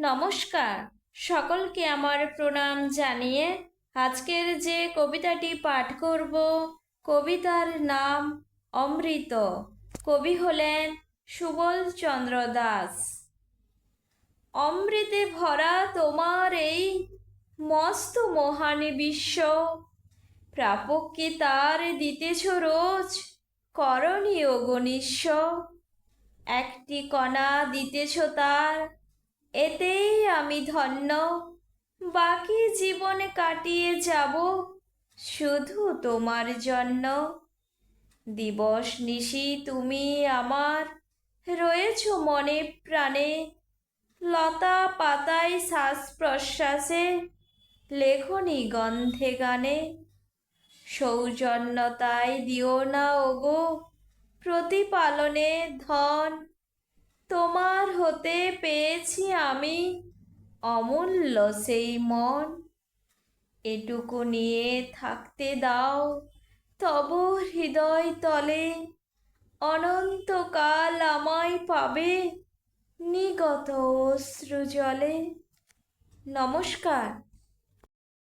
নমস্কার। সকলকে আমার প্রণাম জানিয়ে আজকের যে কবিতাটি পাঠ করব, কবিতার নাম অমৃত। কবি হলেন সুবল চন্দ্র দাস। অমৃতে ভরা তোমার এই মস্ত মহান বিশ্ব প্রাপককে তার দিতেছ রোজ? করণীয় গণিষ্য একটি কণা দিতেছ তার এতেই আমি ধন্য। বাকি জীবনে কাটিয়ে যাব শুধু তোমার জন্য। দিবস নিশি তুমি আমার, রয়েছ মনে প্রাণে। লতা পাতায় শ্বাস প্রশ্বাসে, লেখনি গন্ধে গানে। সৌজন্যতায় দিও না ওগো প্রতিপালনে ধন। হতে পেয়েছি আমি। অমূল্য সেই মন। এটুকু নিয়ে থাকতে দাও। তব হৃদয় তলে অনন্তকাল আমায় পাবে নিগত অশ্রু জলে নমস্কার।